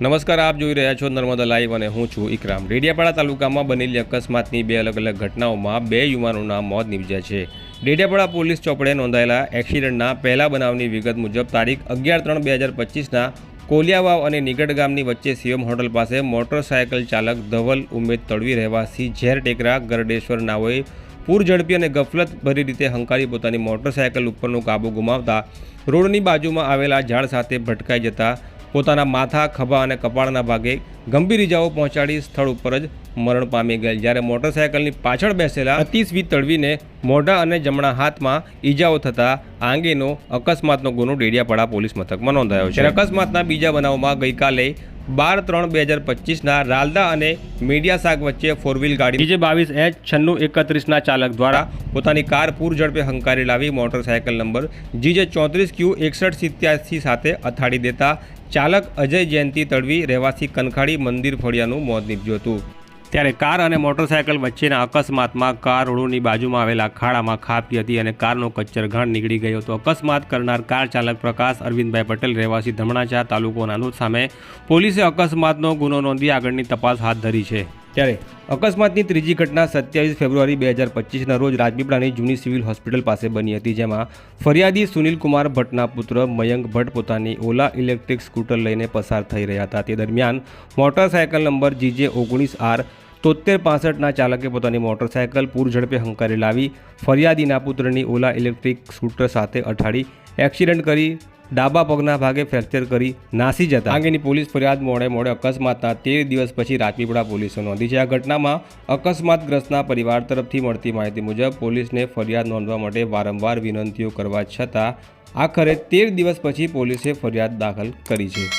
નમસ્કાર, આપ જોઈ રહ્યા છો નર્મદા લાઈવ અને હું છું ઇકરામ. ડેડિયાપાડા તાલુકામાં બનેલી અકસ્માતની બે અલગ અલગ ઘટનાઓમાં બે યુવાનોના મોત નીપજ્યા છે. ડેડિયાપાડા પોલીસ ચોપડે નોંધાયેલા એક્સિડન્ટના પહેલા બનાવની વિગત મુજબ તારીખ અગિયાર ત્રણ બે હજાર પચીસના કોલિયાવાવ અને નિગડ ગામની વચ્ચે સીએમ હોટલ પાસે મોટરસાયકલ ચાલક ધવલ ઉમેદ તળવી રહેવાસી ઝેર ટેકરા ગરડેશ્વર નાઓએ પૂર ઝડપી અને ગફલત ભરી રીતે હંકારી પોતાની મોટરસાયકલ ઉપરનો કાબુ ગુમાવતા રોડની બાજુમાં આવેલા ઝાડ સાથે ભટકાઈ જતા પોતાના માથા, ખભા અને કપાળના ભાગે ગંભીર ઇજાઓ પહોંચાડી સ્થળ ઉપર જ મરણ પામી ગયેલ. જ્યારે મોટરસાયકલની પાછળ બેસેલા અતિશવી તળવીને મોઢા અને જમણા હાથમાં ઈજાઓ થતા આ અંગેનો અકસ્માતનો ગુનો ડેડિયાપાડા પોલીસ મથકમાં નોંધાયો છે. અકસ્માતના બીજા બનાવમાં ગઈકાલે બાર ત્રણ બે હજાર પચીસના રાલદા અને મીડિયા શાક વચ્ચે ફોર વ્હીલ ગાડી જે બાવીસ એચ છન્નું એકત્રીસના ચાલક દ્વારા પોતાની કાર પૂર ઝડપે હંકારી લાવી મોટરસાયકલ નંબર જીજે ચોત્રીસ ક્યુ એકસઠ સિત્યાસી સાથે અથાડી દેતા ચાલક અજય જયંતિ તડવી રહેવાસી કનખાડી મંદિર ફળિયાનું મોત નીપજ્યું હતું. ત્યારે કાર અને મોટરસાયકલ વચ્ચેના અકસ્માતમાં કાર રોડની બાજુમાં આવેલા ખાડામાં ખાબકી હતી અને કારનો કચ્ચર ઘણ નીકળી ગયો હતો. અકસ્માત કરનાર કાર ચાલક પ્રકાશ અરવિંદભાઈ પટેલ રહેવાસી ધમણાચા તાલુકો નાનુદ સામે પોલીસે અકસ્માતનો ગુનો નોંધી આગળની તપાસ હાથ ધરી છે. ત્યારે અકસ્માતની ત્રીજી ઘટના સત્યાવીસ ફેબ્રુઆરી બે હજાર પચીસના રોજ રાજપીપળાની જૂની સિવિલ હોસ્પિટલ પાસે બની હતી, જેમાં ફરિયાદી સુનિલકુમાર ભટ્ટના પુત્ર મયંક ભટ્ટ પોતાની ઓલા ઇલેક્ટ્રિક સ્કૂટર લઈને પસાર થઈ રહ્યા હતા. તે દરમિયાન મોટરસાયકલ નંબર જીજે ઓગણીસ આર તોતેર પાસઠના ચાલકે પોતાની મોટરસાયકલ પૂર ઝડપે હંકારી લાવી ફરિયાદીના પુત્રની ઓલા ઇલેક્ટ્રિક સ્કૂટર સાથે અઠાડી, એક્સિડન્ટ કરી, ડાબા પગના ભાગે ફ્રેક્ચર કરી નાસી જતા. અંગેની પોલીસ ફરિયાદ મોડે મોડે અકસ્માતના તેર દિવસ પછી રાજપીપળા પોલીસે નોંધી છે. આ ઘટનામાં અકસ્માતગ્રસ્તના પરિવાર તરફથી મળતી માહિતી મુજબ પોલીસને ફરિયાદ નોંધવા માટે વારંવાર વિનંતીઓ કરવા છતાં આખરે તેર દિવસ પછી પોલીસે ફરિયાદ દાખલ કરી છે.